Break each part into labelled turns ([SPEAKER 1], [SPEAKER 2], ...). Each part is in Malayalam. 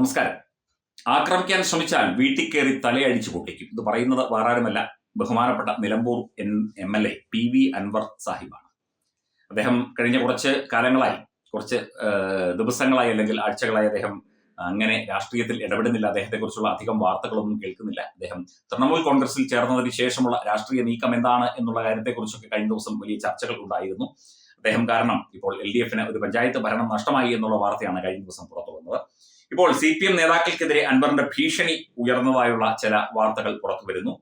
[SPEAKER 1] നമസ്കാരം. ആക്രമിക്കാൻ ശ്രമിച്ചാൽ വീട്ടിൽ കയറി തലയടിച്ചു പൊട്ടിക്കും. ഇത് പറയുന്നത് വേറാരുമല്ല ബഹുമാനപ്പെട്ട Nilambur M L A P V Anvar സാഹിബാണ്. അദ്ദേഹം കഴിഞ്ഞ കുറച്ച് കാലങ്ങളായി കുറച്ച് ദിവസങ്ങളായി അല്ലെങ്കിൽ ആഴ്ചകളായി അദ്ദേഹം അങ്ങനെ രാഷ്ട്രീയത്തിൽ ഇടപെടുന്നില്ല. അദ്ദേഹത്തെക്കുറിച്ചുള്ള അധികം വാർത്തകളൊന്നും കേൾക്കുന്നില്ല. അദ്ദേഹം തൃണമൂൽ കോൺഗ്രസിൽ ചേർന്നതിന് ശേഷമുള്ള രാഷ്ട്രീയ നീക്കം എന്താണ് എന്നുള്ള കാര്യത്തെക്കുറിച്ചൊക്കെ കഴിഞ്ഞ ദിവസം വലിയ ചർച്ചകൾ ഉണ്ടായിരുന്നു. അദ്ദേഹം കാരണം ഇപ്പോൾ എൽ ഡി എഫിന് ഒരു പഞ്ചായത്ത് ഭരണം നഷ്ടമായി എന്നുള്ള വാർത്തയാണ് കഴിഞ്ഞ ദിവസം പുറത്തു വന്നത് ഇപ്പോൾ സി പി എം നേതാക്കൾക്കെതിരെ അൻവറിന്റെ ഭീഷണി ഉയർന്നതായുള്ള ചില വാർത്തകൾ പുറത്തു വരുന്നു.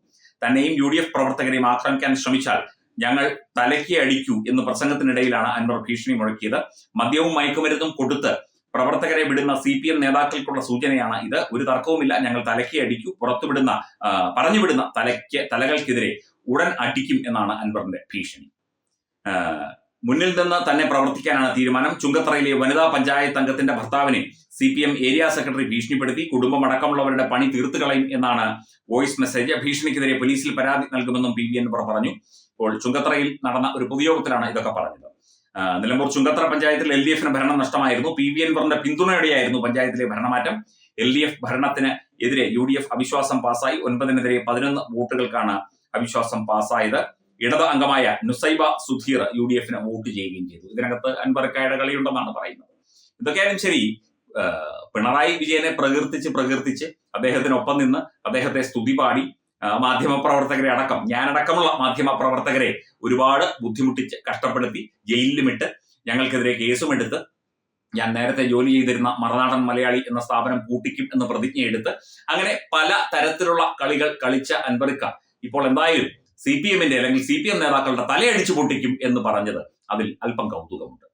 [SPEAKER 1] തന്നെയും യു ഡി എഫ് പ്രവർത്തകരെയും ആക്രമിക്കാൻ ശ്രമിച്ചാൽ ഞങ്ങൾ തലയ്ക്ക് അടിക്കൂ എന്ന് പ്രസംഗത്തിനിടയിലാണ് അൻവർ ഭീഷണി മുഴക്കിയത്. മദ്യവും മയക്കുമരുന്നും കൊടുത്ത് പ്രവർത്തകരെ വിടുന്ന സി പി എം നേതാക്കൾക്കുള്ള സൂചനയാണ് ഇത്. ഒരു തർക്കവുമില്ല ഞങ്ങൾ തലയ്ക്ക് അടിക്കൂ പുറത്തുവിടുന്ന പറഞ്ഞുവിടുന്ന തലയ്ക്ക് തലകൾക്കെതിരെ ഉടൻ അടിക്കും എന്നാണ് അൻവറിന്റെ ഭീഷണി. മുന്നിൽ നിന്ന് തന്നെ പ്രവർത്തിക്കാനാണ് തീരുമാനം. ചുങ്കത്തറയിലെ വനിതാ പഞ്ചായത്ത് അംഗത്തിന്റെ ഭർത്താവിനെ C P M area secretary ഭീഷണിപ്പെടുത്തി. കുടുംബം അടക്കമുള്ളവരുടെ പണി തീർത്തു കളയും എന്നാണ് വോയിസ് മെസ്സേജ്. ഭീഷണിക്കെതിരെ പോലീസിൽ പരാതി നൽകുമെന്നും പി വി അൻവർ പറഞ്ഞു. ഇപ്പോൾ ചുങ്കത്തറയിൽ നടന്ന ഒരു പൊതുയോഗത്തിലാണ് ഇതൊക്കെ പറഞ്ഞത്. നിലമ്പൂർ ചുങ്കത്തറ പഞ്ചായത്തിൽ എൽ ഡി എഫിന് ഭരണം നഷ്ടമായിരുന്നു. പി വി അൻവറിന്റെ പിന്തുണയോടെയായിരുന്നു പഞ്ചായത്തിലെ ഭരണമാറ്റം. എൽ ഡി എഫ് ഭരണത്തിന് എതിരെ യു ഡി എഫ് അവിശ്വാസം പാസ്സായി. ഒൻപതിനെതിരെ പതിനൊന്ന് വോട്ടുകൾക്കാണ് അവിശ്വാസം പാസ്സായത്. ഇടത് അംഗമായ നുസൈബ സുധീർ യു ഡി എഫിന് വോട്ട് ചെയ്യുകയും ചെയ്തു. ഇതിനകത്ത് അൻപറക്കായുടെ കളിയുണ്ടെന്നാണ് പറയുന്നത്. ഇതൊക്കെയായാലും ശരി പിണറായി വിജയനെ പ്രകീർത്തിച്ച് പ്രകീർത്തിച്ച് അദ്ദേഹത്തിനൊപ്പം നിന്ന് അദ്ദേഹത്തെ സ്തുതി പാടി മാധ്യമപ്രവർത്തകരെ അടക്കം ഞാനടക്കമുള്ള മാധ്യമപ്രവർത്തകരെ ഒരുപാട് ബുദ്ധിമുട്ടിച്ച് കഷ്ടപ്പെടുത്തി ജയിലിലുമിട്ട് ഞങ്ങൾക്കെതിരെ കേസും എടുത്ത് ഞാൻ നേരത്തെ ജോലി ചെയ്തിരുന്ന മറുനാടൻ മലയാളി എന്ന സ്ഥാപനം പൂട്ടിക്കും എന്ന് പ്രതിജ്ഞയെടുത്ത് അങ്ങനെ പല തരത്തിലുള്ള കളികൾ കളിച്ച അൻപറിക്ക ഇപ്പോൾ എന്തായാലും സി പി എമ്മിന്റെ അല്ലെങ്കിൽ സി പി എം നേതാക്കളുടെ തലയടിച്ചു പൊട്ടിക്കും എന്ന് പറഞ്ഞത് അതിൽ അല്പം കൗതുകമുണ്ട്.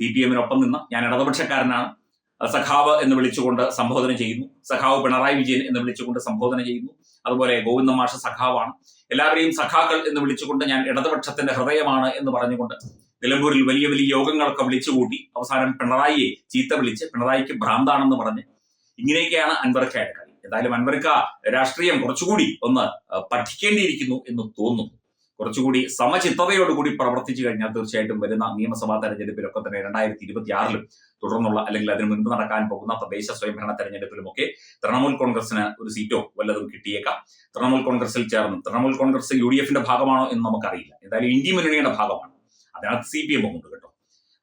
[SPEAKER 1] സി പി എമ്മിനൊപ്പം നിന്ന് ഞാൻ ഇടതുപക്ഷക്കാരനാണ്. സഖാവ് എന്ന് വിളിച്ചുകൊണ്ട് സംബോധന ചെയ്യുന്നു. സഖാവ് പിണറായി വിജയൻ എന്ന് വിളിച്ചുകൊണ്ട് സംബോധന ചെയ്യുന്നു. അതുപോലെ ഗോവിന്ദ മാഷ സഖാവാണ്. എല്ലാവരെയും സഖാക്കൾ എന്ന് വിളിച്ചുകൊണ്ട് ഞാൻ ഇടതുപക്ഷത്തിന്റെ ഹൃദയമാണ് എന്ന് പറഞ്ഞുകൊണ്ട് നിലമ്പൂരിൽ വലിയ വലിയ യോഗങ്ങളൊക്കെ വിളിച്ചുകൂട്ടി അവസാനം പിണറായിയെ ചീത്ത വിളിച്ച് പിണറായിക്ക് ഭ്രാന്താണെന്ന് പറഞ്ഞ് ഇങ്ങനെയൊക്കെയാണ് അൻവർക്കയുടെ കളി എന്തായാലും അൻവർക്ക രാഷ്ട്രീയം കുറച്ചുകൂടി ഒന്ന് പഠിക്കേണ്ടിയിരിക്കുന്നു എന്ന് തോന്നുന്നു. കുറച്ചുകൂടി സമചിത്തതയോടുകൂടി പ്രവർത്തിച്ചു കഴിഞ്ഞാൽ തീർച്ചയായിട്ടും വരുന്ന നിയമസഭാ തെരഞ്ഞെടുപ്പിലൊക്കെ തന്നെ രണ്ടായിരത്തി ഇരുപത്തി ആറിലും തുടർന്നുള്ള അല്ലെങ്കിൽ അതിന് മുൻപ് നടക്കാൻ പോകുന്ന തദ്ദേശ സ്വയംഭരണ തെരഞ്ഞെടുപ്പിലുമൊക്കെ തൃണമൂൽ കോൺഗ്രസിന് ഒരു സീറ്റോ വല്ലതും കിട്ടിയേക്കാം. തൃണമൂൽ കോൺഗ്രസിൽ ചേർന്ന് തൃണമൂൽ കോൺഗ്രസ് യു ഡി എഫിന്റെ ഭാഗമാണോ എന്ന് നമുക്കറിയില്ല. എന്തായാലും ഇന്ത്യ മുന്നണിയുടെ ഭാഗമാണ്. അതിനകത്ത് സി പി എമ്മും ഉണ്ട്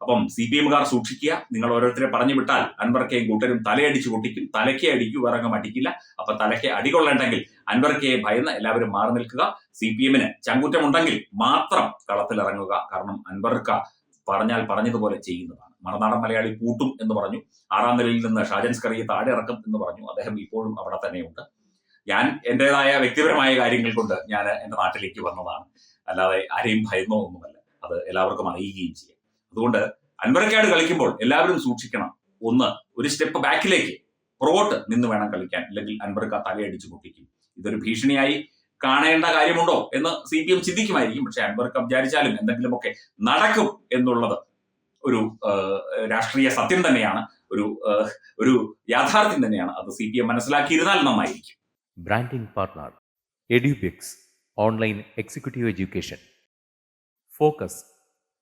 [SPEAKER 1] അപ്പം സി പി എമ്മുകാർ സൂക്ഷിക്കുക. നിങ്ങൾ ഓരോരുത്തരെ പറഞ്ഞു വിട്ടാൽ അൻവർക്കയും കൂട്ടരും തലയടിച്ച് പൊട്ടിക്കും. തലയ്ക്ക് അടിക്കൂ വിറങ്ങം അടിക്കില്ല അപ്പൊ തലയ്ക്ക് അടികൊള്ളണ്ടെങ്കിൽ അൻവർക്കയെ ഭയന്ന് എല്ലാവരും മാറി നിൽക്കുക. സി പി എമ്മിന് ചങ്കുറ്റമുണ്ടെങ്കിൽ മാത്രം കളത്തിലിറങ്ങുക. കാരണം അൻവർക്ക പറഞ്ഞാൽ പറഞ്ഞതുപോലെ ചെയ്യുന്നതാണ്. മറുനാടൻ മലയാളി കൂട്ടും എന്ന് പറഞ്ഞു. ആറാം നിലയിൽ നിന്ന് ഷാജൻ സ്കറിയെ താഴെ ഇറക്കും എന്ന് പറഞ്ഞു. അദ്ദേഹം ഇപ്പോഴും അവിടെ തന്നെയുണ്ട്. ഞാൻ എന്റേതായ വ്യക്തിപരമായ കാര്യങ്ങൾ കൊണ്ട് ഞാൻ എന്റെ നാട്ടിലേക്ക് വന്നതാണ്. അല്ലാതെ ആരെയും ഭയന്നോ ഒന്നുമല്ല. അത് എല്ലാവർക്കും അറിയുകയും ചെയ്യാം. അതുകൊണ്ട് അൻപരക്കാട് കളിക്കുമ്പോൾ എല്ലാവരും സൂക്ഷിക്കണം. ഒന്ന് ഒരു സ്റ്റെപ്പ് ബാക്കിലേക്ക് പുറകോട്ട് നിന്ന് വേണം കളിക്കാൻ. അല്ലെങ്കിൽ അൻവർക്ക് തലയടിച്ച് പൊട്ടിക്കും. ഇതൊരു ഭീഷണിയായി കാണേണ്ട കാര്യമുണ്ടോ എന്ന് സി പി എം ചിന്തിക്കുമായിരിക്കും. പക്ഷെ അൻവർക്ക് വിചാരിച്ചാലും എന്തെങ്കിലുമൊക്കെ നടക്കും എന്നുള്ളത് ഒരു രാഷ്ട്രീയ സത്യം തന്നെയാണ്. ഒരു ഒരു യാഥാർത്ഥ്യം തന്നെയാണ്. അത് സി പി എം മനസ്സിലാക്കിയിരുന്നാൽ നന്നായിരിക്കും.
[SPEAKER 2] Branding partner Edubix online executive education focus